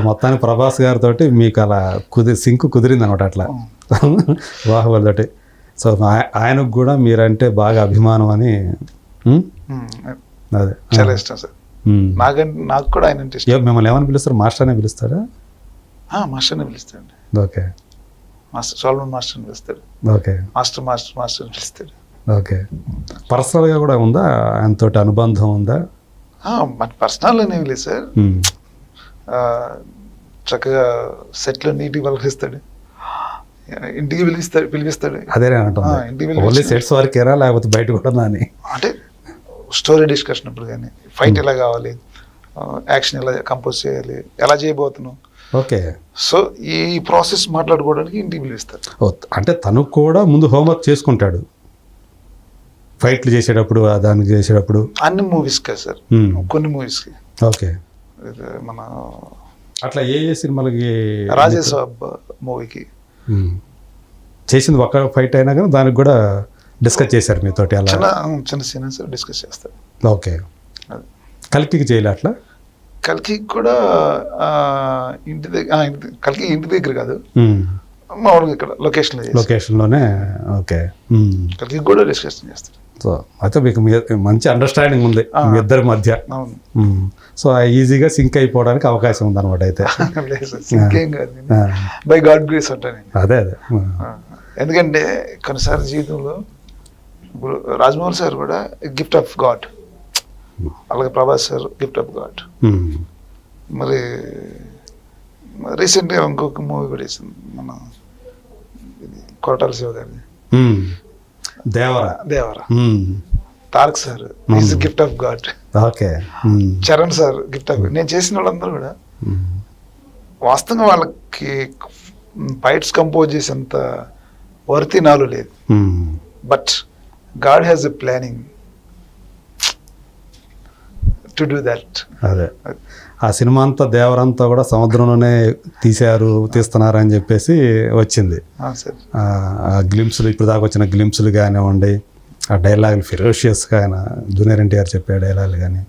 మొత్తానికి ప్రభాస్ గారితో మీకు అలా కుది సింక్ కుదిరింది అనమాట అట్లా. బాహుబలి తోటి సో ఆయ- ఆయనకు కూడా మీరంటే బాగా అభిమానం అని అదే. చాలా ఇష్టం సార్. నాకంటే నాకు కూడా ఆయన అంటే ఇష్టం. మిమ్మల్ని ఏమని పిలుస్తారు? మాస్టర్ అనే పిలుస్తారా? ఆ, మాస్టర్ని పిలుస్తాడు ఓకే. మాస్టర్ సాల్మన్ మాస్టర్ని పిలుస్తాడు. ఓకే. మాస్టర్ మాస్టర్ మాస్టర్ అని పిలుస్తాడు. ఓకే. పర్సనల్గా కూడా ఉందా? ఆయనతోటి అనుబంధం ఉందా? మన పర్సనల్ అనేవి లేదు సార్. చక్కగా సెట్లో నీట్గా పలకరిస్తాడు ఇంటికి పిలిస్తాడు పిలిపిస్తాడు. అదే ఓన్లీ సెట్స్ వరకేరా లేకపోతే బయట కూడా అని అంటే స్టోరీ డిస్కషన్ అప్పుడు కానీ ఫైట్ ఎలా కావాలి యాక్షన్ ఎలా కంపోజ్ చేయాలి ఎలా చేయబోతున్నావు ఓకే. సో ఈ ప్రాసెస్ మాట్లాడుకోవడానికి ఇంటికి పిలిపిస్తారు ఓ, అంటే తను కూడా ముందు హోంవర్క్ చేసుకుంటాడు. ఫైట్లు చేసేటప్పుడు దానికి చేసేటప్పుడు. అన్ని మూవీస్ కదా సార్. కొన్ని మూవీస్కి. ఓకే. మన అట్లా ఏ ఏ సినిమాలకి రాజేసాబ్ మూవీకి. చేసింది ఒక ఫైట్ అయినా కానీ దానికి కూడా డిస్కస్ చేశారు మీతోటి అలా. చిన్న చిన్న సీన్స్ డిస్కస్ చేస్తారు. ఓకే. కలికికి చేయలే అట్లా? కల్కి కూడా ఇంటి దగ్గర కల్కి ఇంటి దగ్గర కాదు. మామూలుగా ఇక్కడ చేస్తారు. లొకేషన్లోనే ఓకే. కల్కి కూడా డిస్కషన్ చేస్తారు. సో అయితే మీకు మంచి అండర్స్టాండింగ్ ఉంది. మీ ఇద్దరి మధ్య. సో ఈజీగా సింక్ అయిపోవడానికి అవకాశం అయితే. ఇంకేం కాదు. ఆ. బై గాడ్ గ్రేస్ అంటాను అదే అదే. ఎందుకంటే కొన్నిసార్లు జీవితంలో ఇప్పుడు రాజమౌళి సార్ కూడా గిఫ్ట్ ఆఫ్ గాడ్ అలాగే Prabhas sir gift of God. మరి రీసెంట్గా ఇంకొక మూవీ కూడా వేసింది. మన కోటాల శివ గారిది. ఉమ్. Devara Devara. Tarak sir is gift of God okay. Charan sir gift of నేను చేసిన వాళ్ళందరూ కూడా. వాస్తవంగా వాళ్ళకి ఫైట్స్ కంపోజ్ చేసేంత వర్తి నాలో లేదు. But God has a planning to do that అదే. ఆ సినిమా అంతా దేవరంతా కూడా సముద్రంలోనే తీశారు తీస్తున్నారు అని చెప్పేసి వచ్చింది. ఆ గ్లిమ్స్లు ఇప్పుడు దాకా వచ్చిన గ్లిమ్స్లు కానివ్వండి ఆ డైలాగులు ఫిరోషియస్గా ఆయన జూనియర్ ఎన్టీఆర్ చెప్పే డైలాగులు కానీ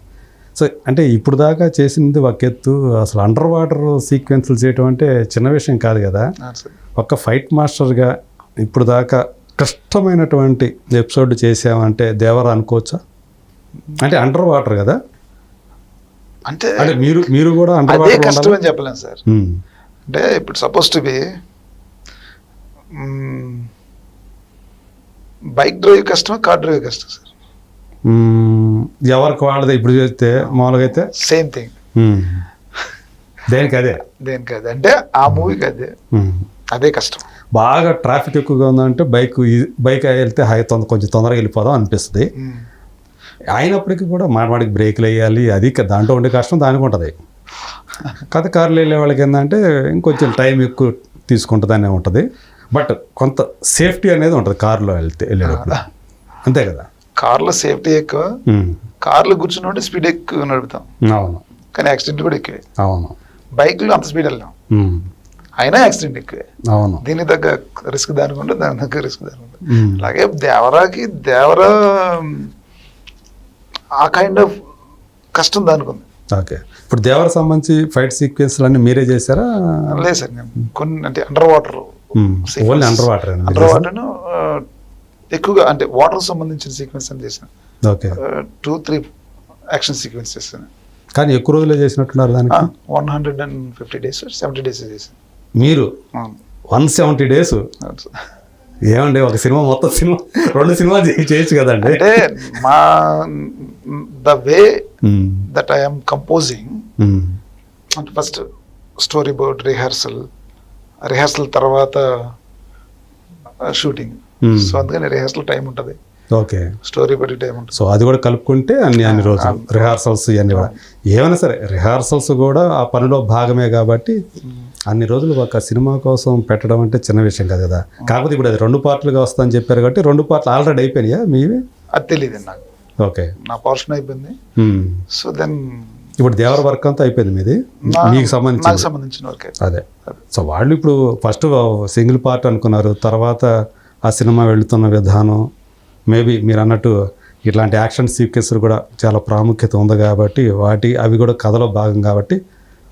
సో అంటే ఇప్పుడు దాకా చేసింది ఒక ఎత్తు అసలు అండర్ వాటర్ సీక్వెన్స్లు చేయటం అంటే చిన్న విషయం కాదు కదా. ఒక ఫైట్ మాస్టర్గా ఇప్పుడు దాకా కష్టమైనటువంటి ఎపిసోడ్ చేసామంటే దేవర అనుకోవచ్చా? అంటే అండర్ వాటర్ కదా. అంటే మీరు మీరు కూడా అదే కష్టం అని చెప్పలేను సార్. ఉమ్, అంటే ఇప్పుడు suppose to be bike drive కష్టమా కార్ డ్రైవ్ కష్టం సార్? ఎవరికి వాళ్ళది? ఇప్పుడు చేస్తే మామూలుగా అయితే? సేమ్ థింగ్ ఉమ్, దేనికి అదే? దేనికి అది? అంటే ఆ మూవీకి అదే. ఉమ్. అదే కష్టం. బాగా ట్రాఫిక్ ఎక్కువగా ఉందంటే బైక్ బైక్ వెళ్తే హై తొందర కొంచెం తొందరగా వెళ్ళిపోదాం అనిపిస్తుంది. అయినప్పటికీ కూడా మాడమాడికి బ్రేక్లు వేయాలి అది దాంట్లో ఉండే కష్టం దానికి ఉంటుంది. కథ కార్లు వెళ్ళే వాళ్ళకి ఏంటంటే ఇంకొంచెం టైం ఎక్కువ తీసుకుంటుందనే ఉంటుంది. బట్ కొంత సేఫ్టీ అనేది ఉంటుంది కారులో వెళ్తే వెళ్ళేటప్పుడు. అంతే కదా? కార్లో సేఫ్టీ ఎక్కువ. కార్లో కూర్చున్నప్పుడు స్పీడ్ ఎక్కువ నడుపుతాం. అవును. కానీ యాక్సిడెంట్ కూడా ఎక్కువే. అవును. బైక్లో అంత స్పీడ్ వెళ్ళాం అయినా యాక్సిడెంట్ ఎక్కువే. అవును. దీనికి తగ్గ రిస్క్ దానికి ఉంటుంది దానికి తగ్గ రిస్క్ దానికి ఉంటుంది అలాగే దేవరాకి దేవరా ఆ కైండ్ ఆఫ్ కష్టం దానికి ఉంది ఓకే. ఇప్పుడు దేవర సంబంధించి ఫైట్ సీక్వెన్స్లు అన్నీ మీరే చేశారా? లేదు సార్ నేను కొన్ని అంటే under water only under water under water ఎక్కువగా అంటే వాటర్ సంబంధించిన సీక్వెన్స్ అని చేశాను. Okay. Two three action sequence చేశాను. కానీ ఎక్కువ రోజులే చేసినట్టున్నారు దానికి? One hundred and fifty days seventy days చేశాను. మీరు. One seventy days. ఏమండి ఒక సినిమా మొత్తం సినిమా రెండు సినిమా చేయొచ్చు కదండి. అంటే మా the way that I'm composing అంటే first story board rehearsal rehearsal తర్వాత షూటింగ్ Hmm. సో అందుకని రిహార్సల్ టైం ఉంటుంది. ఓకే. స్టోరీ బట్టి టైం ఉంటుంది. సో అది కూడా కలుపుకుంటే అన్ని అన్ని రోజులు రిహార్సల్స్ ఇవన్నీ కూడా. ఏమైనా సరే రిహార్సల్స్ కూడా ఆ పనిలో భాగమే కాబట్టి అన్ని రోజులు ఒక సినిమా కోసం పెట్టడం అంటే చిన్న విషయం కాదు కదా. కాకపోతే ఇప్పుడు అది రెండు పార్ట్లుగా వస్తుందని చెప్పారు కాబట్టి రెండు పార్ట్లు ఆల్రెడీ అయిపోయినాయా మీవి? అది తెలియదు నాకు. ఓకే. నా పోర్షన్ అయిపోయింది. సో దెన్ ఇప్పుడు దేవర వర్క్ అంతా అయిపోయింది మీది? మీకు సంబంధించి సంబంధించిన వరకే అదే. సో వాళ్ళు ఇప్పుడు ఫస్ట్ సింగిల్ పార్ట్ అనుకున్నారు తర్వాత ఆ సినిమా వెళుతున్న విధానం మేబీ మీరు అన్నట్టు ఇట్లాంటి యాక్షన్ సీక్వెన్స్ కూడా చాలా ప్రాముఖ్యత ఉంది కాబట్టి వాటి అవి కూడా కథలో భాగం కాబట్టి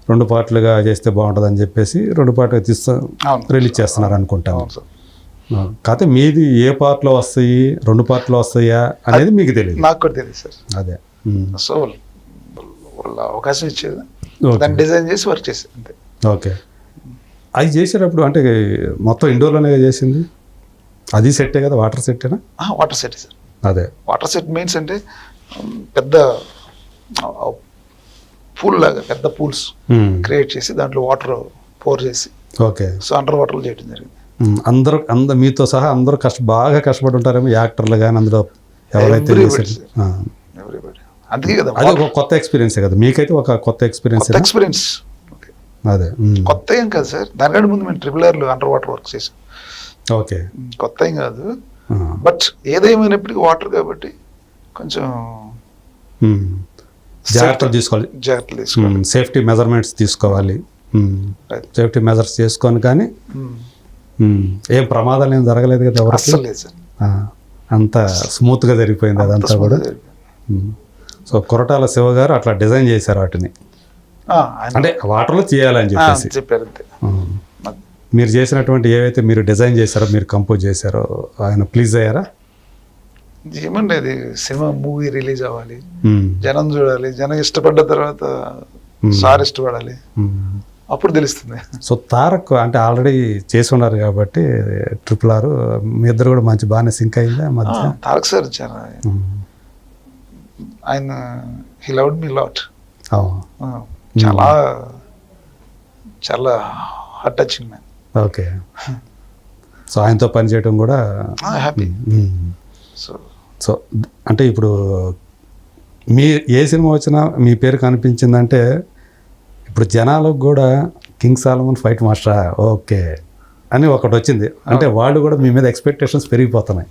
రెండు పార్ట్లుగా చేస్తే బాగుంటుంది అని చెప్పేసి రెండు పార్ట్లుగా తీస్తా అవును. రిలీజ్ చేస్తున్నారు అనుకుంటాను. కాకపోతే మీది ఏ పార్ట్లో వస్తాయి రెండు పార్ట్లో వస్తాయా అనేది మీకు తెలియదు నాకు కూడా తెలియదు సార్. అదే. సో వాళ్ళు అవకాశం ఇచ్చేది. దాన్ని డిజైన్ చేసి వర్క్ చేసి అంతే. ఓకే. అది చేసేటప్పుడు అంటే మొత్తం ఇండోర్లోనే చేసింది? అది సెట్టే కదా వాటర్ సెట్టేనా వాటర్ సెట్ సార్. అదే. వాటర్ సెట్ మెయిన్స్ అంటే పెద్ద పూల్ లాగా పెద్ద పూల్స్. క్రియేట్ చేసి దాంట్లో వాటర్ పోర్ చేసి ఓకే. సో అండర్ వాటర్లో చేయడం జరిగింది. అందరూ అంద మీతో సహా అందరూ కష్ట బాగా కష్టపడి ఉంటారేమో యాక్టర్లు కానీ అందులో ఎవరైతే అందుకే కదా అది ఒక కొత్త ఎక్స్పీరియన్సే కదా. మీకైతే ఒక కొత్త ఎక్స్పీరియన్స్ ఎక్స్పీరియన్స్. అదే. కొత్త ఏం కాదు సార్. దానికంటే ముందు మేము ట్రిపుల్ ఆర్లు అండర్ వాటర్ వర్క్ చేసాం. ఓకే. కొత్త ఏం కాదు. బట్ ఏదేమైనప్పటికీ వాటర్ కాబట్టి కొంచెం. జాగ్రత్తలు తీసుకోవాలి. జాగ్రత్తలు తీసుకోవాలి. సేఫ్టీ మెజర్మెంట్స్ తీసుకోవాలి. సేఫ్టీ మెజర్స్ చేసుకొని కానీ ఏం ప్రమాదాలు ఏం జరగలేదు కదా అస్సలు లేదు సార్. అంత స్మూత్గా జరిగిపోయింది అంత అదంతా కూడా. సో కొరటాల శివ గారు అట్లా డిజైన్ చేశారు వాటిని. అంటే వాటర్లో చేయాలని చెప్పేసి. చెప్పారు మీరు చేసినటువంటి ఏవైతే మీరు డిజైన్ చేశారో మీరు కంపోజ్ చేశారో ఆయన ప్లీజ్ అయ్యారా? ఏమండి అది సినిమా మూవీ రిలీజ్ అవ్వాలి. జనం చూడాలి జనం ఇష్టపడ్డ తర్వాత Hmm. సార్ ఇష్టపడాలి ఉమ్. అప్పుడు తెలుస్తుంది సో తారక్ అంటే ఆల్రెడీ చేసి ఉన్నారు కాబట్టి ట్రిపుల్ ఆర్ మీ ఇద్దరు కూడా మంచి బాగానే సింక్ అయిందా మధ్య తారక్ సార్ చాలా ఉమ్. ఆయన హీ లవ్డ్ మీ లాట్. చాలా చాలా heart touching man okay so ఆయనతో పనిచేయడం కూడా హ్యాపీ. సో సో అంటే ఇప్పుడు మీ ఏ సినిమా వచ్చినా మీ పేరు కనిపించిందంటే ఇప్పుడు జనాలకు కూడా కింగ్ సాలమన్ ఫైట్ మాస్టరా? ఓకే. అని ఒకటి వచ్చింది. అంటే వాళ్ళు కూడా మీ మీద ఎక్స్పెక్టేషన్స్ పెరిగిపోతున్నాయి.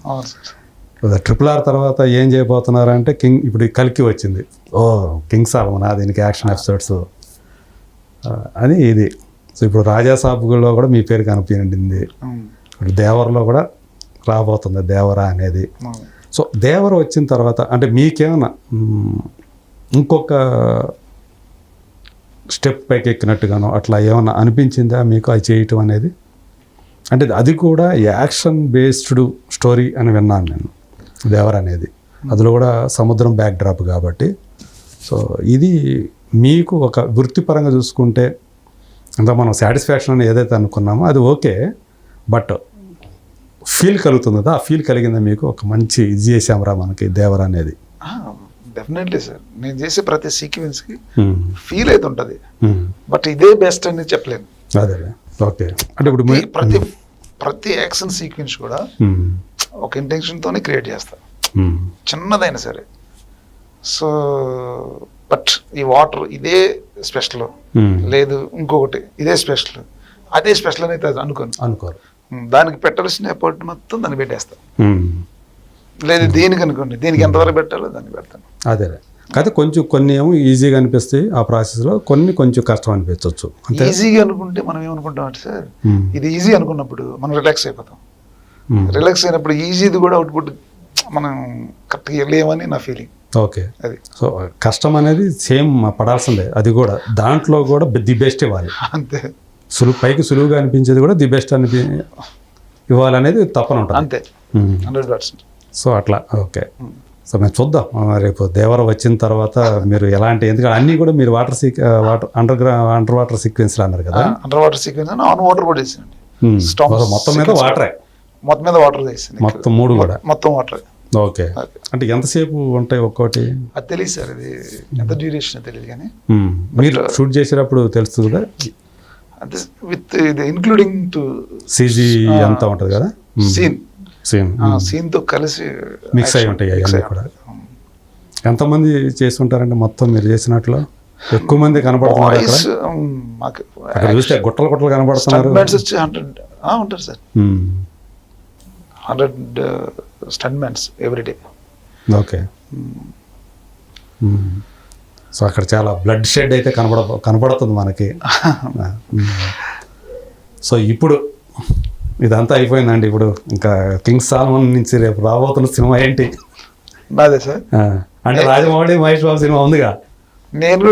ట్రిపుల్ ఆర్ తర్వాత ఏం చేయబోతున్నారు అంటే కింగ్ ఇప్పుడు కల్కి వచ్చింది. ఓ కింగ్ సాలమనా? దీనికి యాక్షన్ ఎపిసోడ్స్. అని ఇది. సో ఇప్పుడు రాజా సాబులో కూడా మీ పేరు కనిపించింది. ఇప్పుడు దేవరలో కూడా రాబోతుంది దేవర అనేది. సో దేవర వచ్చిన తర్వాత అంటే మీకేమన్నా ఇంకొక స్టెప్ పైకి ఎక్కినట్టుగానో అట్లా ఏమన్నా అనిపించిందా మీకు అది చేయటం అనేది? అంటే అది కూడా యాక్షన్ బేస్డ్ స్టోరీ అని విన్నాను నేను దేవర్ అనేది. అందులో కూడా సముద్రం బ్యాక్ డ్రాప్ కాబట్టి. సో ఇది మీకు ఒక వృత్తిపరంగా చూసుకుంటే అంత మనం సాటిస్ఫాక్షన్ అని ఏదైతే అనుకున్నామో అది ఓకే బట్ ఫీల్ కలుగుతుంది? కదా ఆ ఫీల్ కలిగిందా మీకు? ఒక మంచి ఇది చేసాంరా మనకి దేవర అనేది. Definitely sir. నేను చేసే ప్రతి సీక్వెన్స్కి ఫీల్ అయితే ఉంటుంది. బట్ ఇదే బెస్ట్ అని చెప్పలేను. అదే ఓకే. అంటే ఇప్పుడు ప్రతి ప్రతి యాక్షన్ సీక్వెన్స్ కూడా ఒక ఇంటెన్షన్తోనే క్రియేట్ చేస్తా. చిన్నదైనా సరే. సో బట్ ఈ వాటర్ ఇదే స్పెషల్. లేదు ఇంకొకటి ఇదే స్పెషల్. అదే స్పెషల్ అని అయితే అనుకోను. అనుకోరు. దానికి పెట్టాల్సిన ఎఫర్ట్ మొత్తం దానికి పెట్టేస్తా. ఉమ్, లేదు దీనికి అనుకోండి దీనికి ఎంతవరకు పెట్టాలో దానికి పెడతాను. అదేలే కాకపోతే కొంచెం కొన్ని ఏమో ఈజీగా అనిపిస్తాయి ఆ ప్రాసెస్లో కొన్ని కొంచెం కష్టం అనిపించవచ్చు అంతే? ఈజీగా అనుకుంటే మనం ఏమనుకుంటాం అంటే సార్ ఇది ఈజీ అనుకున్నప్పుడు మనం రిలాక్స్ అయిపోతాం. రిలాక్స్ అయినప్పుడు ఈజీది కూడా అవుట్పుట్ మనం కరెక్ట్గా వెళ్ళేమని నా ఫీలింగ్ ఓకే. అది. సో కష్టం అనేది సేమ్ పడాల్సిందే. అది కూడా. దాంట్లో కూడా ది బెస్ట్ ఇవ్వాలి. అంతే. సులువు పైకి సులువుగా అనిపించేది కూడా ది బెస్ట్ అనిపి ఇవ్వాలనేది తప్పన ఉంటుంది. అంతే. Hundred percent. సో అట్లా ఓకే. సో మేము చూద్దాం రేపు దేవర వచ్చిన తర్వాత మీరు ఎలాంటి ఎందుకంటే అన్నీ కూడా మీరు వాటర్ సీక్ వాటర్ అండర్ గ్రౌ అండర్ వాటర్ సీక్వెన్స్లు అన్నారు కదా. Under water sequence on water కూడా. Storms మొత్తం- మీద వాటరే? మొత్తం మీద వాటర్ చేసాను మొత్తం మూడు కూడా? మొత్తం వాటర్. ఓకే. అంటే ఎంతసేపు ఉంటాయి ఒక్కోటి? అది తెలియదు సార్ ఇది ఎంత డ్యూరేషన్ తెలియదు కానీ. మీరు షూట్ చేసేటప్పుడు తెలుస్తుంది కదా? విత్ ఇది ఇంక్లూడింగ్ టు సీజీ అంతా ఉంటుంది కదా? సీన్ సీన్తో కలిసి మిక్స్ అయి ఉంటాయి కూడా. ఉంటాయి. ఎంతమంది చేస్తుంటారండి మొత్తం మీరు చేసినట్లు? ఎక్కువ మంది కనపడుతున్నారు అక్కడ? చూస్తే గుట్టలు గుట్టలు కనపడుతున్నారు. హండ్రెడ్ ఉంటారు sir. Hundred stunt mans everyday okay మ్మ్. సో అక్కడ చాలా బ్లడ్ షెడ్ అయితే కనబడ కనబడుతుంది మనకి. సో ఇప్పుడు ఇదంతా అయిపోయిందండి. ఇప్పుడు ఇంకా కింగ్ సాల్మన్ నుంచి రేపు రాబోతున్న సినిమా ఏంటి? సార్. అంటే రాజమౌళి మహేష్ బాబు సినిమా ఉందిగా? నేను